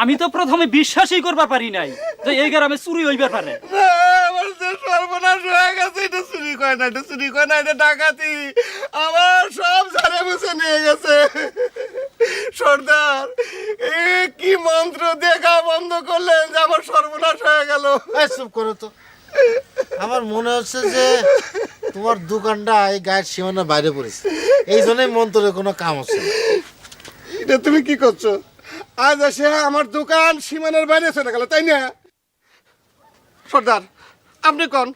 আমি তো প্রথমে বিশ্বাসই করবার পারি নাই যে এই গ্রামে চুরি হইবার পারে। আমার যে সর্বনাশ হয়ে গেছে এটা চুরি করে না এটা চুরি করে না এটা ডাকাতি। আমার সব ঝাড়ে নিয়ে গেছে। সর্দার এ কি মন্ত্র দেখা বন্ধ করলেন যে আমার সর্বনাশ হয়ে গেল? এই চুপ করো তো। আমার মনে হচ্ছে যে তোমার দোকানটা এই গায়ের সীমানা বাইরে পড়েছে। এই জন্যই মন্ত্রের কোনো কাম হচ্ছে না। এটা তুমি কি করছ? আজ এসে আমার দোকান সীমানের বাইরে চলে গেল তাই না? সর্দার আপনি কোন?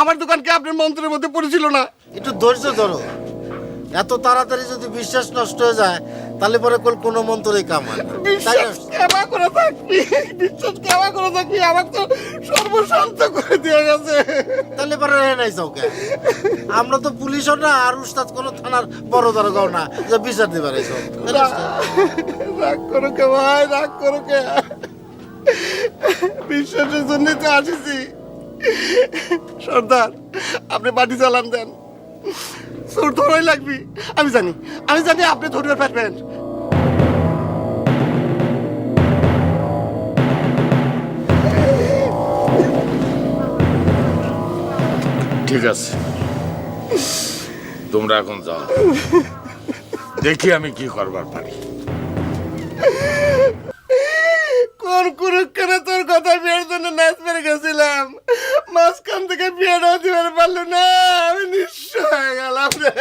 আমার দোকান কি আপনার মন্ত্রের মধ্যে পড়েছিল না? একটু ধৈর্য ধরো। এত তাড়াতাড়ি যদি বিশ্বাস নষ্ট হয়ে যায় তাহলে পরে কোন কোনো মন্ত্রেই কাম হয় কেমা করে থাকবি বিশ্বাস কেমা করে থাকবি আমার তো সর্বশান্ত করে দিয়ে গেছে। নাই চৌকে আমরা তো পুলিশও না, আর উস্তাদ কোনো থানার বড় দরগাও না, যে বিচার দিবার এইসব রাগ করো কে ভাই, রাগ করো কে। বিশ্বাসের জন্য তো আসিছি। সর্দার, আপনি বাড়ি চালান দেন। সুর ধরই লাগবি। আমি জানি আমি জানি আপনি ধরবে পারবেন ঠিক আছে। তোমরা এখন যাও। দেখি আমি কি করবার পারি। কোন কুরুক্ষণে তোর কথা বিয়ের জন্য নাচ পেরে গেছিলাম? মাঝখান থেকে বিয়েটাও দিবার পারল না আমি নিঃস্ব হয়ে গেলাম রে।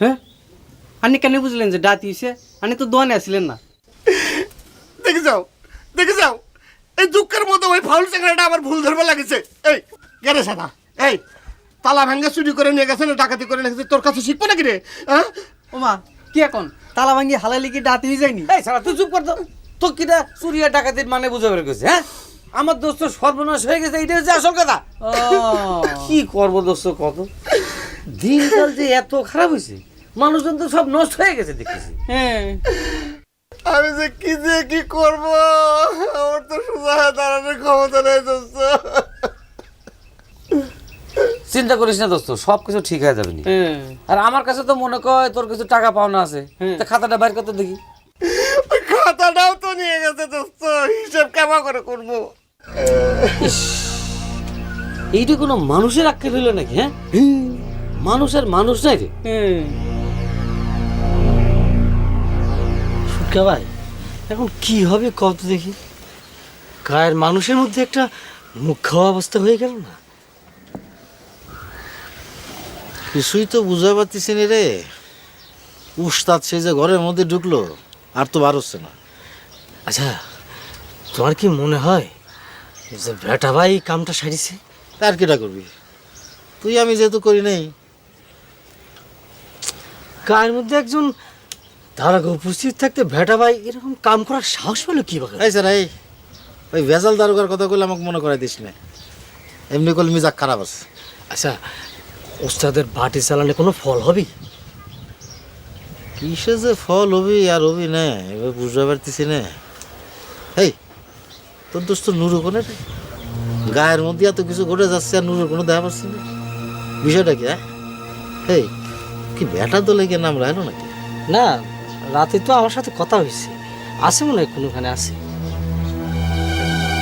হ্যাঁ? আপনি কেন বুঝলেন যে ডাতি হয়েছে আপনি তো দোয়ানে আসছিলেন না। দেখে যাও দেখে যাও। এই দুঃখের মতো ওই ফাউল চাকরিটা আমার ভুল ধরবে লাগেছে। এই গেরে সাদা। এই তালা ভাঙ্গা চুরি করে নিয়ে গেছে না ডাকাতি করে নিয়ে গেছে তোর কাছে শিখব নাকি রে? হ্যাঁ? ওমা কি এখন? তালা ভাঙ্গি হালালি কি ডাতি হয়ে যায়নি? এই সারা তুই চুপ কর তো। তো কিটা চুরি আর ডাকাতির মানে বুঝে বের করছে হ্যাঁ? আমার দোস্ত সর্বনাশ হয়ে গেছে এটা হচ্ছে আসল কথা। কি করব দোস্ত কত? দিনকাল যে এত খারাপ হয়েছে মানুষজন তো সব নষ্ট হয়ে গেছে দেখতেছি। হ্যাঁ। আমি যে কি যে কি করব? আমার তো সোজা হয়ে দাঁড়ানোর ক্ষমতা নেই দোস্ত। চিন্তা করিস না দোস্ত সব কিছু ঠিক হয়ে যাবে নি। হ্যাঁ। আর আমার কাছে তো মনে কয় তোর কিছু টাকা পাওনা আছে। হুম। তা খাতাটা বাইর করতে দেখি। খাতাটাও তো নিয়ে গেছে দোস্ত। হিসেব কেমন করে করব? এইটা কোনো মানুষের আক্ষেপ হইল নাকি হ্যাঁ? মানুষের মানুষ নাই রে। সুটকা ভাই এখন কি হবে কত দেখি। গায়ের মানুষের মধ্যে একটা মুখ খাওয়া অবস্থা হয়ে গেল না। কিছুই তো বুঝা পারতেছি নি রে। উস্তাদ সে যে ঘরের মধ্যে ঢুকলো আর তো বার হচ্ছে না। আচ্ছা তোমার কি মনে হয় যে বেটা ভাই কামটা সারিছে? তার কেটা করবি? তুই আমি যেহেতু করি নাই। গায়ের মধ্যে একজন তার আগে উপস্থিত থাকতে ভেটা ভাই এরকম কাম করার সাহস পেল কি এই স্যার এই ওই ভেজাল দারোগার কথা বলে আমাকে মনে করাই দিস না। এমনি করলে মিজাক খারাপ আছে। আচ্ছা ওস্তাদের বাটি চালানে কোনো ফল হবে? কিসে যে ফল হবি আর হবি না এবার বুঝতে পারতেছি না। এই তোর দোস্ত নুরু কোনে রে? গায়ের মধ্যে এত কিছু ঘটে যাচ্ছে আর নুরুর কোনো দেখা পাচ্ছি না। বিষয়টা কি হ্যাঁ? এই কি ব্যাটা দলে গিয়ে নাম রাখল নাকি? না রাতে তো আমার সাথে কথা হয়েছে। আছে মনে হয় কোনোখানে আছে।